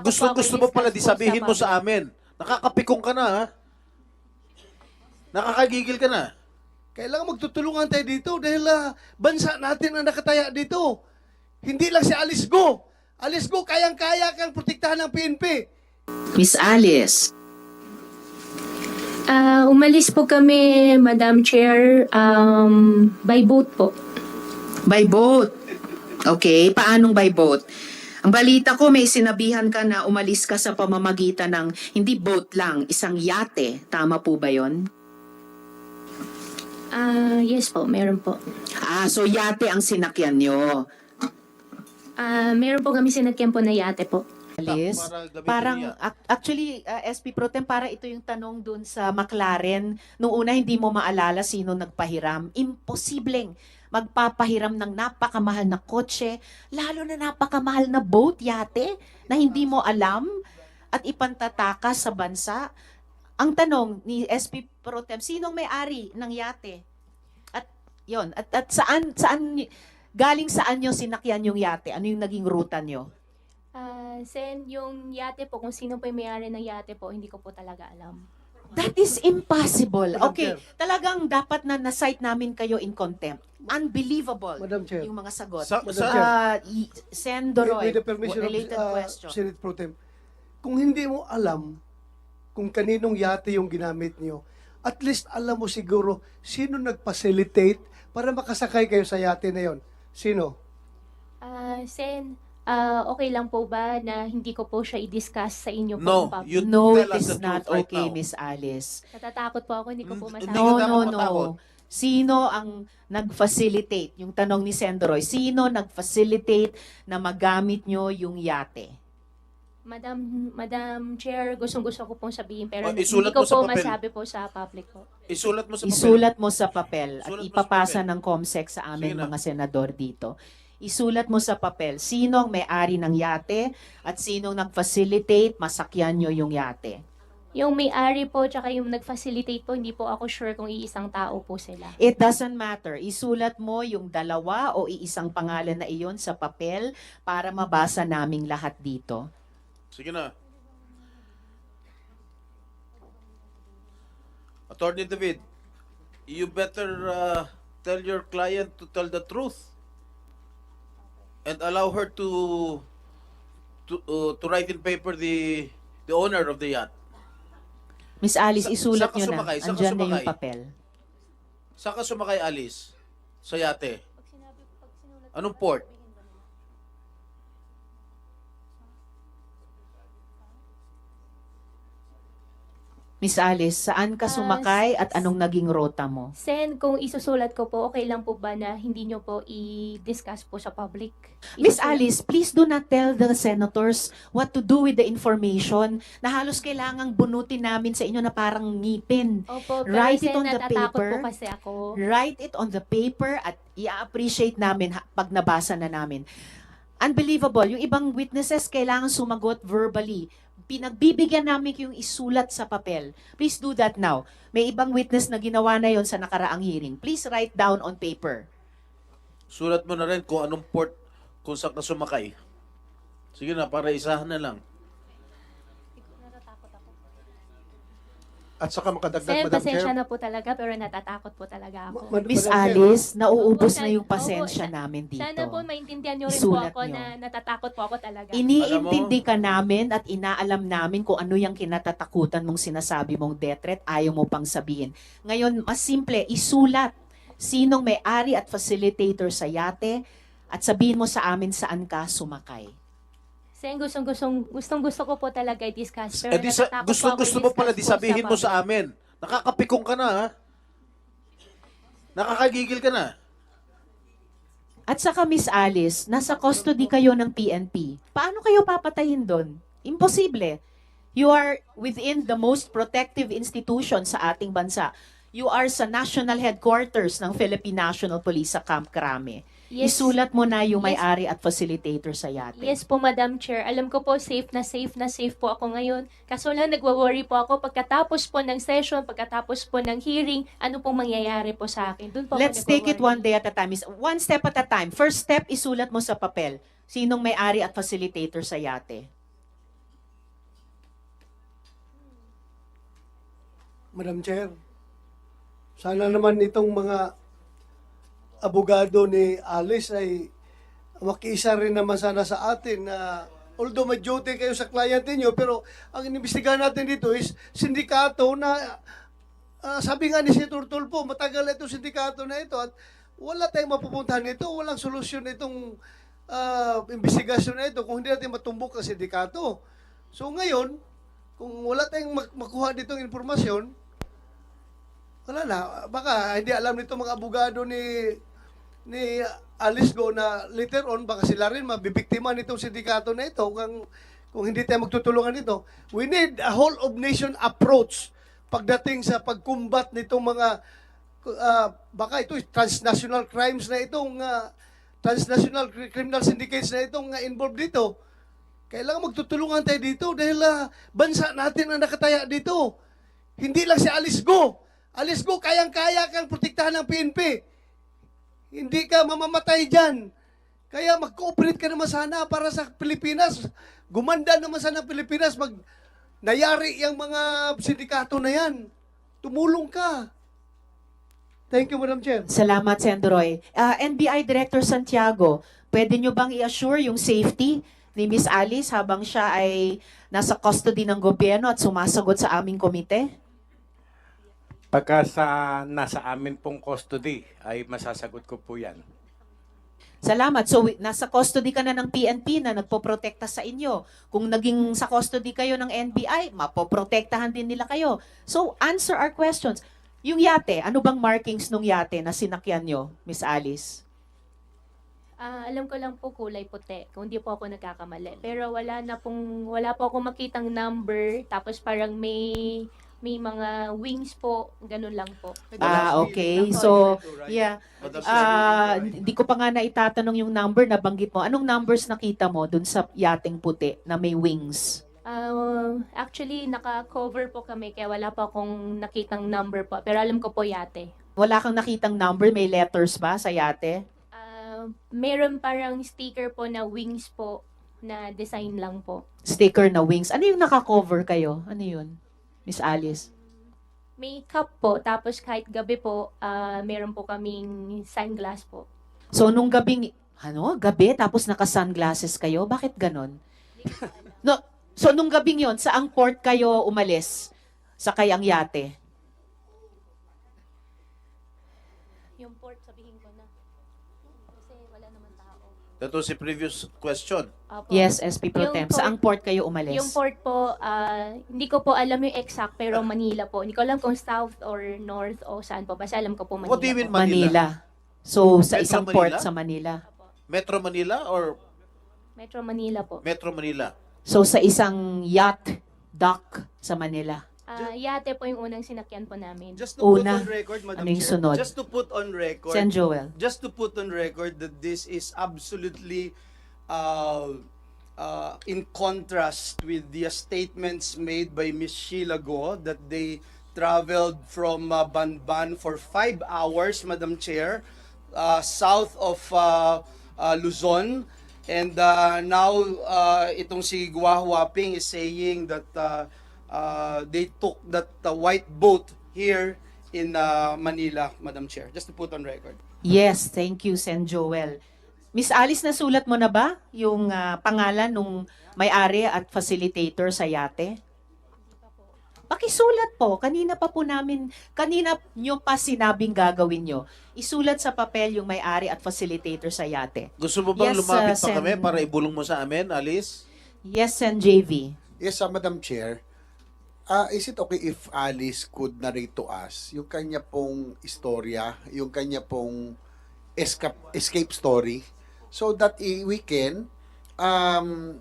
natatakot gusto, po ako gusto mo pala di sabihin mo sa amin. Nakakapikong ka na, ha? Nakakagigil ka na. Kailangan magtutulungan tayo dito dahil ah, bansa natin ang nakataya dito. Hindi lang si Alice Go. Alice Go, kayang-kaya kang protektahan ng PNP. Miss Alice. Ah, umalis po kami, Madam Chair, um, by boat po. By boat. Okay, paanong by boat? Ang balita ko may sinabihan ka na umalis ka sa pamamagitan ng hindi boat lang, isang yate. Tama po ba yon? Ah, yes po, meron po. Ah, so yate ang sinakyan nyo. Ah, meron po kami sinagyan po na yate po. Alice. Parang actually uh, SP Pro Tem para ito yung tanong dun sa McLaren nung una hindi mo maalala sino nagpahiram. Imposibleng magpapahiram ng napakamahal na kotse, lalo na napakamahal na boat yate na hindi mo alam at ipantatakas sa bansa. Ang tanong ni SP Pro Tem, sinong may-ari ng yate? At yon at, at saan saan galing saan nyo sinakyan yung yate? Ano yung naging ruta nyo? Ah, Sen, yung yate po, kung sino po yung may-ari ng yate po, hindi ko po talaga alam. That is impossible. Madam Okay, Chair. talagang dapat na na-cite namin kayo in contempt. Unbelievable. Madam Chair. Yung mga sagot. Sa, Madam Chair. Uh, y- Sen. Doroy, With the permission related of uh, question. Senate Pro Tem. Kung hindi mo alam kung kaninong yate yung ginamit niyo, at least alam mo siguro sino nag-facilitate para makasakay kayo sa yate na yon. Sino? Ah, Sen, ah, okay lang po ba na hindi ko po siya i-discuss sa inyo po? no, public? you no, tell it us is the not truth right okay, now. Miss Alice. Natatakot po ako, hindi ko po Hindi masabi. ka No, dapat no, matakot. no. Sino ang nag-facilitate? Yung tanong ni Sen. Doroy, sino nag-facilitate na magamit nyo yung yate? Madam, Madam Chair, gustong-gusto ko pong sabihin pero Oh, hindi isulat ko mo sa po papel. masabi po sa public po. Isulat mo sa papel. Isulat mo sa papel at Isulat mo sa ipapasa papel. ng COMSEC sa Sige na. mga senador dito. Isulat mo sa papel sino ang may-ari ng yate at sinong nag-facilitate masakyan nyo yung yate. Yung may-ari po tsaka yung nag-facilitate po, hindi po ako sure kung iisang tao po sila. It doesn't matter. Isulat mo yung dalawa o iisang pangalan na iyon sa papel para mabasa naming lahat dito. Sige na. Attorney David, you better uh, tell your client to tell the truth and allow her to to uh, to write in paper the the owner of the yacht. Miss Alice, Sa- isulat saan ka nyo na. sumakay? Saan ka Andyan na yung sumakay? papel. Saan ka sumakay, Alice? Sa yate? Anong port? Miss Alice, saan ka Ah, sumakay at anong naging rota mo? Sen, kung isusulat ko po, okay lang po ba na hindi nyo po i-discuss po sa public? Miss Isusulat- Alice, please do not tell the senators what to do with the information na halos kailangang bunutin namin sa inyo na parang ngipin. Opo, pero Write it Sen, on the natatakot paper. po kasi ako. Write it on the paper at i-appreciate namin ha- pag nabasa na namin. Unbelievable. Yung ibang witnesses kailangan sumagot verbally. Pinagbibigyan namin yung isulat sa papel. Please do that now. May ibang witness na ginawa na yon sa nakaraang hearing. Please write down on paper. Sulat mo na rin kung anong port kung saan ka sumakay. Sige na, para isahan na lang. At saka makadagdag, Sen, Madam pasensya Chair. na po talaga, pero natatakot po talaga ako. Ma- Miss Chair. Alice, nauubos na yung pasensya namin dito. Sana po maintindihan nyo rin Isulat po ako nyo. na natatakot po ako talaga. Iniintindi ka namin at inaalam namin kung ano yung kinatatakutan mong sinasabi mong death threat, ayaw mo pang sabihin. Ngayon, mas simple, isulat sinong may-ari at facilitator sa yate at sabihin mo sa amin saan ka sumakay. Sen, gustong, gustong, gustong gusto ko po talaga i-discuss. Pero Eh, di sa, natatakot gusto, po ako gusto mo i-discuss pala di po sabihin mo public. sa amin. Nakakapikong ka na, ha? Nakakagigil ka na. At saka Miss Alice, nasa custody kayo ng PNP. Paano kayo papatayin doon? Imposible. You are within the most protective institution sa ating bansa. You are sa national headquarters ng Philippine National Police sa Camp Crame. Yes. Isulat mo na yung may-ari at facilitator sa yate. Yes po, Madam Chair. Alam ko po, safe na safe na safe po ako ngayon. Kaso lang, nagwa-worry po ako pagkatapos po ng session, pagkatapos po ng hearing, ano pong mangyayari po sa akin. Doon po ako Let's take it one day at a time. One step at a time. First step, isulat mo sa papel. Sinong may-ari at facilitator sa yate? Madam Chair, sana naman itong mga abogado ni Alice ay makiisa rin naman sana sa atin na although may duty kayo sa client niyo pero ang inimbestigahan natin dito is sindikato na ah, sabi nga ni Senator Tulfo, matagal itong sindikato na ito at wala tayong mapupuntahan nito, walang solusyon itong ah, investigasyon na ito kung hindi natin matumbok ang sindikato. So ngayon, kung wala tayong mak- makuha ditong informasyon, wala na. Baka hindi alam nito mga abogado ni ni Alice Go na later on baka sila rin mabibiktima nitong sindikato na ito kung, kung hindi tayo magtutulungan nito. We need a whole of nation approach pagdating sa pagkumbat nitong mga ah, baka ito transnational crimes na itong ah, transnational cri- criminal syndicates na itong ah, involved dito. Kailangan magtutulungan tayo dito dahil ah, bansa natin ang nakataya dito. Hindi lang si Alice Go. Alice Go, kayang-kaya kang protektahan ng PNP. Hindi ka mamamatay dyan. Kaya mag-cooperate ka naman sana para sa Pilipinas. Gumanda naman sana Pilipinas. Mag nayari yung mga sindikato na yan. Tumulong ka. Thank you, Madam Chair. Salamat, Sendroy. Ah, NBI Director Santiago, pwede nyo bang i-assure yung safety ni Miss Alice habang siya ay nasa custody ng gobyerno at sumasagot sa aming komite? Pagka sa nasa amin pong custody ay masasagot ko po yan. Salamat. So, nasa custody ka na ng PNP na nagpoprotekta sa inyo. Kung naging sa custody kayo ng NBI, mapoprotektahan din nila kayo. So, answer our questions. Yung yate, ano bang markings nung yate na sinakyan nyo, Miss Alice? Ah, alam ko lang po kulay puti, kung hindi po ako nagkakamali. Pero wala na pong, wala po akong makitang number, tapos parang may, may mga wings po, ganun lang po. Ah, okay. So, yeah. Ah, hindi ko pa nga naitatanong yung number na banggit mo. Anong numbers nakita mo dun sa yating puti na may wings? Ah, actually, naka-cover po kami, kaya wala po akong nakitang number po. Pero alam ko po yate. Wala kang nakitang number, may letters ba sa yate? Ah, meron parang sticker po na wings po, na design lang po. Sticker na wings. Ano yung naka-cover kayo? Ano yun? Miss Alice? May cup po, tapos kahit gabi po, ah, meron po kaming sunglass po. So, nung gabing, ano, gabi, tapos naka-sunglasses kayo? Bakit ganon? No, so, nung gabing yon saang port kayo umalis? Sa kayang yate? Yung port, sabihin ko na. Kasi wala naman was the previous question. Apo. Yes, SP Pro Yung Tem. port- Saang port kayo umalis? Yung port po, ah, hindi ko po alam yung exact, pero Manila po. Hindi ko alam kung south or north o saan po. Basta alam ko po Manila What do you mean po. Manila? So, sa Metro isang Manila? port sa Manila. Metro Manila or Metro Manila po. Metro Manila? So, sa isang yacht dock sa Manila. Ah, yate po yung unang sinakyan po namin. Just to Una. put on record, Madam Ano yung Chair, sunod? just to put on record, Sen Joel. just to put on record that this is absolutely uh, uh, in contrast with the statements made by Ms. Sheila Go that they traveled from uh, Banban for five hours, Madam Chair, uh, south of uh, uh, Luzon. And uh, now, uh, itong si Gua Huaping is saying that uh, uh, they took that uh, white boat here in uh, Manila, Madam Chair. Just to put on record. Yes, thank you, Sen Joel. Miss Alice, nasulat mo na ba yung ah, pangalan nung may-ari at facilitator sa yate? Pakisulat po. Kanina pa po namin, kanina nyo pa sinabing gagawin nyo. Isulat sa papel yung may-ari at facilitator sa yate. Gusto mo bang Yes, lumapit uh, pa Sen- kami para ibulong mo sa amin, Alice? Yes, Sen JV. Yes, uh, Madam Chair. Ah, is it okay if Alice could narrate to us yung kanya pong istorya, yung kanya pong escape, escape story so that we can um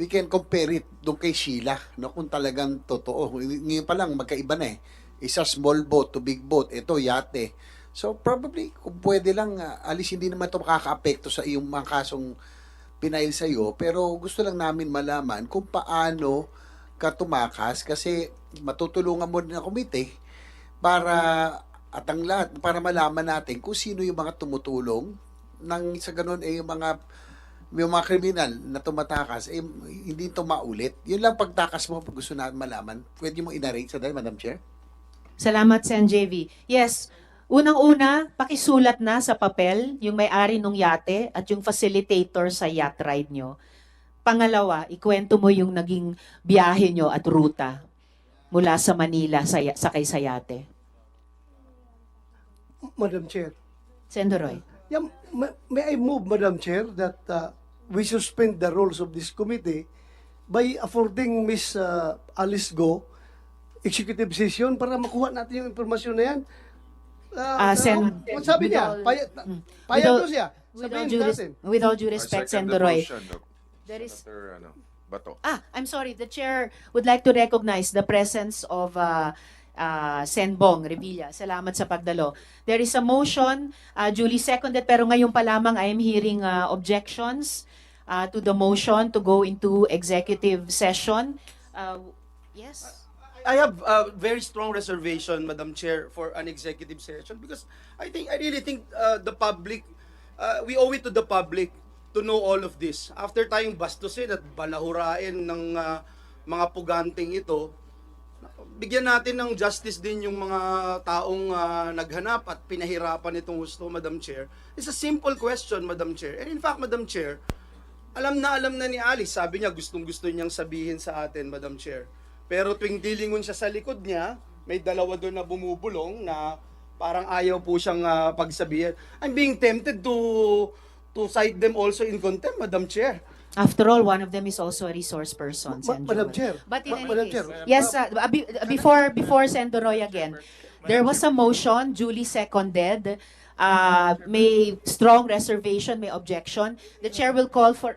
we can compare it doon kay Sheila, no? Kung talagang totoo. Ngayon pa lang magkaiba na eh. Isa small boat to big boat, ito yate. So probably kung pwede lang ah, Alice hindi naman to makakaapekto sa iyong mga kasong pinail sa iyo, pero gusto lang namin malaman kung paano ka tumakas kasi matutulungan mo din ang komite para at ang lahat para malaman natin kung sino yung mga tumutulong nang sa ganun eh yung mga yung mga kriminal na tumatakas eh hindi to maulit. Yun lang pagtakas mo pag gusto natin malaman. Pwede mo inarrange sa dahil, Madam Chair? Salamat, Sen JV. Yes, unang-una, pakisulat na sa papel yung may-ari ng yate at yung facilitator sa yacht ride nyo. Pangalawa, ikwento mo yung naging biyahe nyo at ruta mula sa Manila sa, sa yate. Madam Chair. Sen Doroy. Yeah, ma- may I move, Madam Chair, that uh, we suspend the rules of this committee by affording Miss uh, Alice Go executive session para makuha natin yung impormasyon na yan. Ah, Sen- uh, sabi niya, payag, Mm. With all- siya. With all, due res- with all due respect, Sen Doroy, there is Senator, ano, Bato. Ah, I'm sorry. The chair would like to recognize the presence of uh, uh, Sen Bong Revilla. Salamat sa pagdalo. There is a motion, uh, duly seconded, pero ngayon pa lamang I am hearing uh, objections uh, to the motion to go into executive session. Uh, yes? I have a very strong reservation, Madam Chair, for an executive session because I think I really think uh, the public uh, we owe it to the public to know all of this. After tayong bastusin at balahurain ng uh, mga puganting ito, bigyan natin ng justice din yung mga taong uh, naghanap at pinahirapan itong gusto, Madam Chair. It's a simple question, Madam Chair. And in fact, Madam Chair, alam na alam na ni Alice, sabi niya gustong gusto niyang sabihin sa atin, Madam Chair. Pero tuwing dilingon siya sa likod niya, may dalawa doon na bumubulong na parang ayaw po siyang ah, pagsabihin. I'm being tempted to to cite them also in contempt, Madam Chair. After all, one of them is also a resource person, Ma- Sen Madam Joel. Chair. But in Ma- any Madam case, Chair. yes, uh, uh, be- uh, before before Sen Doroy again, there was a motion duly seconded. Uh, may strong reservation, may objection. The chair will call for.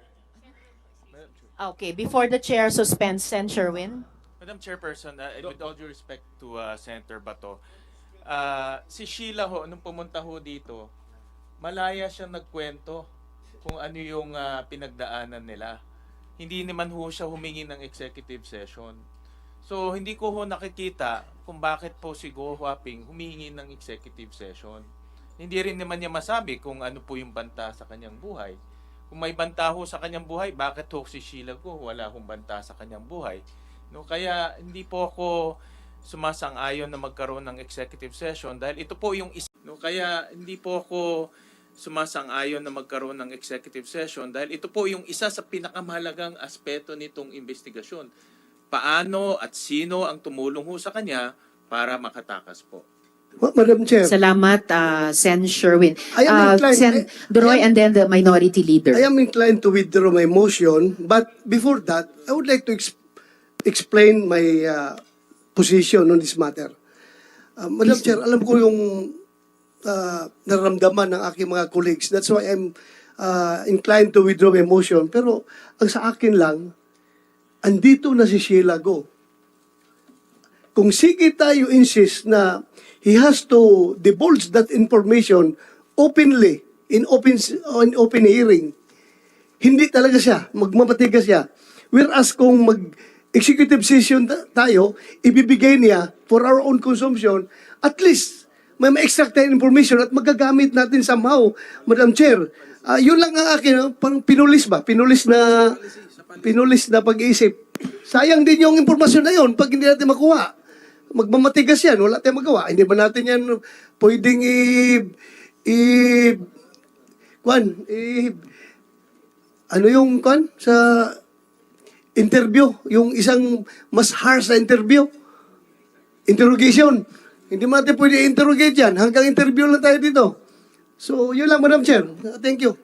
Okay, before the chair suspends Sen Sherwin. Madam Chairperson, uh, and with all due respect to uh, Senator Bato, uh, si Sheila ho, nung pumunta ho dito, malaya siyang nagkwento kung ano yung uh, pinagdaanan nila. Hindi naman ho siya humingi ng executive session. So, hindi ko ho nakikita kung bakit po si Go Huaping humingi ng executive session. Hindi rin naman niya masabi kung ano po yung banta sa kanyang buhay. Kung may banta ho sa kanyang buhay, bakit ho si Sheila Go wala hong banta sa kanyang buhay? No, kaya hindi po ako sumasang-ayon na magkaroon ng executive session dahil ito po yung isa. No, kaya hindi po ako sumasang-ayon na magkaroon ng executive session dahil ito po yung isa sa pinakamahalagang aspeto nitong investigasyon. Paano at sino ang tumulong ho sa kanya para makatakas po. Ma- Madam Chair, Salamat, uh, Sen Sherwin. I am Uh, inclined- Sen am- and then the minority leader. I am inclined to withdraw my motion, but before that, I would like to ex- explain my uh, position on this matter. Uh, Madam Chair, alam ko yung uh, nararamdaman ng aking mga colleagues. That's why I'm uh, inclined to withdraw my motion. Pero ang sa akin lang, andito na si Sheila Go. Kung sige tayo insist na he has to divulge that information openly, in open, in open hearing, hindi talaga siya, magmamatigas siya. Whereas kung mag-executive session ta- tayo, ibibigay niya for our own consumption, at least may ma-extract tayong information at magagamit natin somehow, Madam Chair. Ah, yun lang ang akin, no? parang pinulis ba? Pinulis na, pinulis na pag-iisip. Sayang din yung impormasyon na yun pag hindi natin makuha. Magmamatigas yan, wala tayong magawa. Hindi ba natin yan pwedeng i... i kwan, i, ano yung kwan sa interview, yung isang mas harsh na interview, interrogation. Hindi mo natin pwede interrogate yan. Hanggang interview lang tayo dito. So, yun lang, Madam Chair. Thank you.